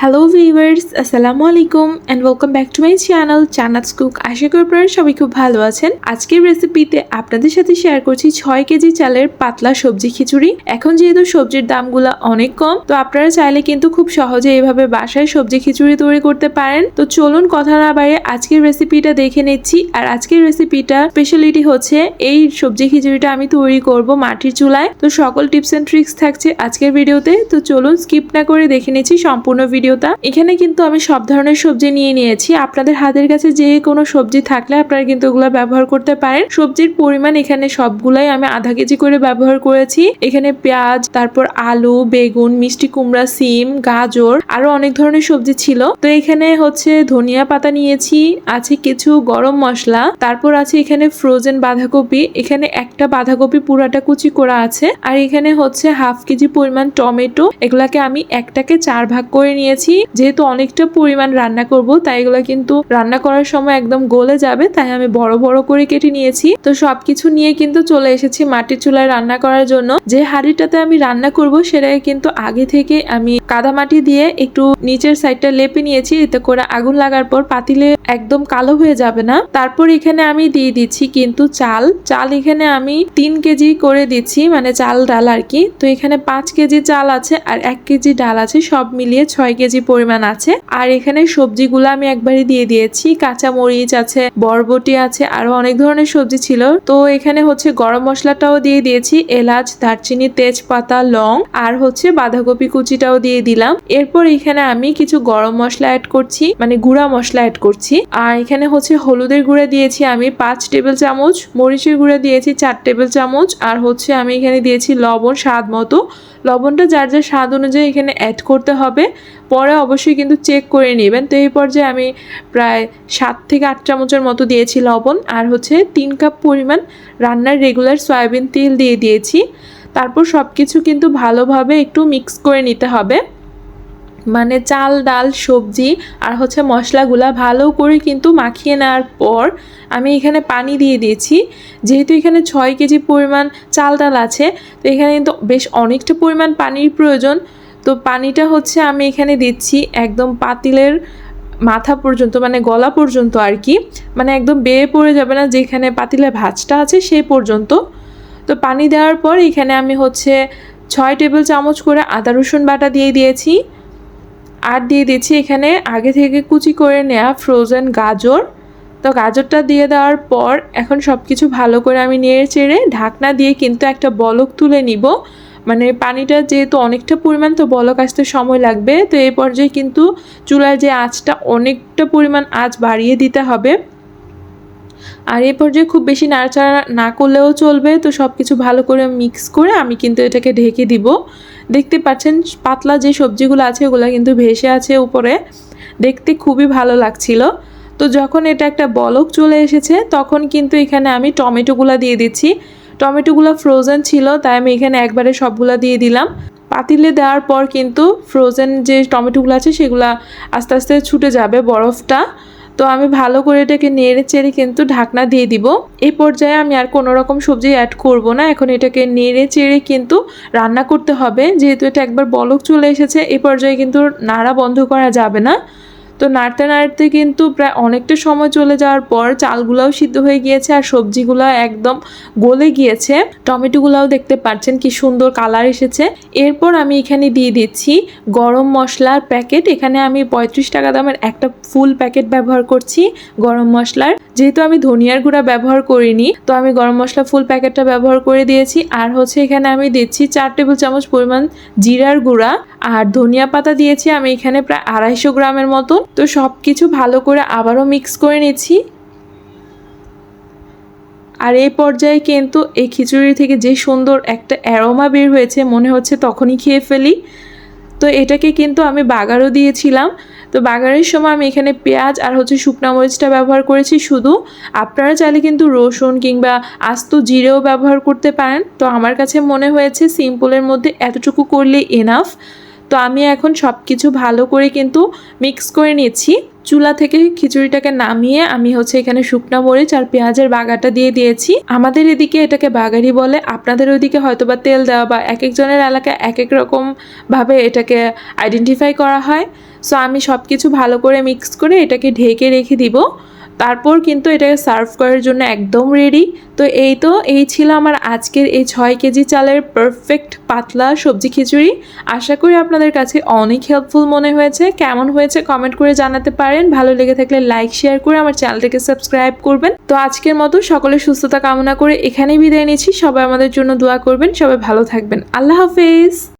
Hello viewers আসসালামু আলাইকুম and welcome back to my channel চানাচ cook আশা করি আপনারা সবাই খুব ভালো আছেন। আজকের রেসিপিতে আপনাদের সাথে শেয়ার করছি ছয় কেজি চালের পাতলা সবজি খিচুড়ি। এখন যেহেতু সবজির দামগুলো অনেক কম, তো আপনারা চাইলে কিন্তু খুব সহজে এইভাবে বাসায় সবজি খিচুড়ি তৈরি করতে পারেন। তো চলুন কথা না বাইরে আজকের রেসিপিটা দেখে নিচ্ছি। আর আজকের রেসিপিটা স্পেশালিটি হচ্ছে এই সবজি খিচুড়িটা আমি তৈরি করব মাটির চুলায়। তো সকল টিপস এন্ড ট্রিক্স থাকছে আজকের ভিডিওতে তো চলুন স্কিপ না করে দেখে নিচ্ছি সম্পূর্ণ ভিডিওটা। এখানে কিন্তু আমি সব ধরনের সবজি নিয়ে নিয়েছি। আপনাদের হাতের কাছে যে কোনো সবজি থাকলে আপনারা কিন্তু ওগুলো ব্যবহার করতে পারেন। সবজির পরিমাণ এখানে সবগুলাই আমি আধা কেজি করে ব্যবহার করেছি। এখানে পেঁয়াজ, তারপর আলু, বেগুন, মিষ্টি কুমড়া, সিম, গাজর, আরও অনেক ধরনের সবজি ছিল। তো এখানে হচ্ছে ধনিয়া পাতা নিয়েছি, আছে কিছু গরম মশলা, তারপর আছে এখানে ফ্রোজেন বাঁধাকপি। এখানে একটা বাঁধাকপি পুরাটা কুচি করা আছে। আর এখানে হচ্ছে হাফ কেজি পরিমাণ টমেটো। এগুলাকে আমি একটাকে চার ভাগ করে নিয়েছি। যেহেতু অনেকটা পরিমাণ রান্না করব, তাই এগুলো কিন্তু রান্না করার সময় একদম গলে যাবে, তাই আমি বড় বড় করে কেটে নিয়েছি। তো সবকিছু নিয়ে কিন্তু চলে এসেছি মাটির চুলায় রান্না করার জন্য। যে হাঁড়িটাতে আমি রান্না করব, সেটাকে কিন্তু আগে থেকে আমি কাদামাটি দিয়ে একটু নিচের সাইডটা লেপে নিয়েছি, এতে করে আগুন লাগার পর পাতিলে একদম কালো হয়ে যাবে না। তারপর এখানে আমি দিয়ে দিচ্ছি কিন্তু চাল। চাল এখানে আমি তিন কেজি করে দিচ্ছি মানে চাল ডাল আর কি। তো এখানে পাঁচ কেজি চাল আছে আর এক কেজি ডাল আছে, সব মিলিয়ে ছয় কেজি পরিমাণ আছে। আর এখানে সবজিগুলো আমি একবারই দিয়ে দিয়েছি। কাঁচা মরিচ আছে, বরবটি আছে, আরও অনেক ধরনের সবজি ছিল। তো এখানে হচ্ছে গরম মশলাটাও দিয়ে দিয়েছি, এলাচ, দারচিনি, তেজপাতা, লং, আর হচ্ছে বাঁধাকপি কুচিটাও দিয়ে দিলাম। এরপর এখানে আমি কিছু গরম মশলা অ্যাড করছি মানে গুঁড়া মশলা অ্যাড করছি। আর এখানে হচ্ছে হলুদের গুঁড়া দিয়েছি আমি পাঁচ টেবিল চামচ, মরিচের গুঁড়া দিয়েছি চার টেবিল চামচ, আর হচ্ছে আমি এখানে দিয়েছি লবণ স্বাদ মতো। লবণটা যার যার স্বাদ অনুযায়ী এখানে অ্যাড করতে হবে। পরে অবশ্যই কিন্তু চেক করে নেবেন। তো এই পর্যায়ে আমি প্রায় সাত থেকে আট চামচের মতো দিয়েছি লবণ আর হচ্ছে তিন কাপ পরিমাণ রান্নার রেগুলার সয়াবিন তেল দিয়ে দিয়েছি। তারপর সব কিছু কিন্তু ভালোভাবে একটু মিক্স করে নিতে হবে। মানে চাল, ডাল, সবজি আর হচ্ছে মশলাগুলা ভালো করে কিন্তু মাখিয়ে নেওয়ার পর আমি এখানে পানি দিয়ে দিয়েছি। যেহেতু এখানে ছয় কেজি পরিমাণ চাল ডাল আছে, তো এখানে কিন্তু বেশ অনেকটা পরিমাণ পানির প্রয়োজন। তো পানিটা হচ্ছে আমি এখানে দিচ্ছি একদম পাতিলের মাথা পর্যন্ত মানে গলা পর্যন্ত আর কি। মানে একদম বেয়ে পড়ে যাবে না, যেখানে পাতিলের ভাজটা আছে সেই পর্যন্ত। তো পানি দেওয়ার পর এখানে আমি হচ্ছে ছয় টেবিল চামচ করে আদা, রসুন বাটা দিয়ে দিয়েছি। আর দিয়ে দিচ্ছি এখানে আগে থেকে কুচি করে নেওয়া ফ্রোজেন গাজর। তো গাজরটা দিয়ে দেওয়ার পর এখন সব কিছু ভালো করে আমি নেড়ে চেড়ে ঢাকনা দিয়ে কিন্তু একটা বলক তুলে নিব। মানে পানিটা যেহেতু অনেকটা পরিমাণ, তো বলক আসতে সময় লাগবে। তো এই পর্যায়ে কিন্তু চুলার যে আঁচটা অনেকটা পরিমাণ আঁচ বাড়িয়ে দিতে হবে। আর এই পর্যায়ে খুব বেশি নাড়াচাড়া না করলেও চলবে। তো সব কিছু ভালো করে মিক্স করে আমি কিন্তু এটাকে ঢেকে দিব। দেখতে পাচ্ছেন পাতলা যে সবজিগুলো আছে, ওগুলো কিন্তু ভেসে আছে উপরে। দেখতে খুবই ভালো লাগছিল। তো যখন এটা একটা বলক চলে এসেছে, তখন কিন্তু এখানে আমি টমেটোগুলো দিয়ে দিচ্ছি। টমেটোগুলো ফ্রোজেন ছিল, তাই আমি এখানে একবারে সবগুলো দিয়ে দিলাম। পাতিলে দেওয়ার পর কিন্তু ফ্রোজেন যে টমেটোগুলো আছে, সেগুলো আস্তে আস্তে ছুটে যাবে বরফটা। তো আমি ভালো করে এটাকে নেড়ে চেড়ে কিন্তু ঢাকনা দিয়ে দিব। এই পর্যায়ে আমি আর কোনো রকম সবজি অ্যাড করব না। এখন এটাকে নেড়ে চেড়ে কিন্তু রান্না করতে হবে। যেহেতু এটা একবার বলক চলে এসেছে এই পর্যায়ে কিন্তু নাড়া বন্ধ করা যাবে না। তো নাড়তে নাড়তে কিন্তু প্রায় অনেকটা সময় চলে যাওয়ার পর চালগুলাও সিদ্ধ হয়ে গিয়েছে আর সবজিগুলো একদম গলে গিয়েছে। টমেটোগুলাও দেখতে পাচ্ছেন কি সুন্দর কালার এসেছে। এরপর আমি এখানে দিয়ে দিচ্ছি গরম মশলার প্যাকেট। এখানে আমি পঁয়ত্রিশ টাকা দামের একটা ফুল প্যাকেট ব্যবহার করছি গরম মশলার। যেহেতু আমি ধনিয়ার গুঁড়া ব্যবহার করিনি, তো আমি গরম মশলা ফুল প্যাকেটটা ব্যবহার করে দিয়েছি। আর হচ্ছে এখানে আমি দিচ্ছি চার টেবিল চামচ পরিমাণ জিরার গুঁড়া। আর ধনিয়া পাতা দিয়েছি আমি এখানে প্রায় আড়াইশো গ্রামের মতন। তো সব কিছু ভালো করে আবারও মিক্স করে নিচ্ছি। আর এই পর্যায়ে কিন্তু এই খিচুড়ি থেকে যে সুন্দর একটা অ্যারোমা বের হয়েছে, মনে হচ্ছে তখনই খেয়ে ফেলি। তো এটাকে কিন্তু আমি বাগারও দিয়েছিলাম। তো বাগারের সময় আমি এখানে পেঁয়াজ আর হচ্ছে শুকনা মরিচটা ব্যবহার করেছি শুধু। আপনারা চাইলে কিন্তু রসুন কিংবা আস্ত জিরেও ব্যবহার করতে পারেন। তো আমার কাছে মনে হয়েছে সিম্পলের মধ্যে এতটুকু করলে এনাফ তো আমি এখন সব কিছু ভালো করে কিন্তু মিক্স করে নিয়েছি চুলা থেকে খিচুড়িটাকে নামিয়ে আমি হচ্ছে এখানে শুকনা মরিচ আর পেঁয়াজের বাগাটা দিয়ে দিয়েছি। আমাদের এদিকে এটাকে বাগারি বলে। আপনাদের ওইদিকে হয়তো বা তেল দেওয়া বা এক একজনের এলাকায় এক এক রকমভাবে এটাকে আইডেন্টিফাই করা হয়। সো আমি সব কিছু ভালো করে মিক্স করে এটাকে ঢেকে রেখে দিব। তারপর কিন্তু এটাকে সার্ভ করার জন্য একদম রেডি তো এই তো, এই ছিল আমার আজকের এই ছয় কেজি চালের পারফেক্ট পাতলা সবজি খিচুড়ি। আশা করি আপনাদের কাছে অনেক হেল্পফুল মনে হয়েছে। কেমন হয়েছে কমেন্ট করে জানাতে পারেন। ভালো লেগে থাকলে লাইক শেয়ার করে আমার চ্যানেলটিকে সাবস্ক্রাইব করবেন। তো আজকের মতো সকলের সুস্থতা কামনা করে এখানেই বিদায় নিচ্ছি। সবাই আমাদের জন্য দোয়া করবেন। সবাই ভালো থাকবেন। আল্লাহ হাফেজ।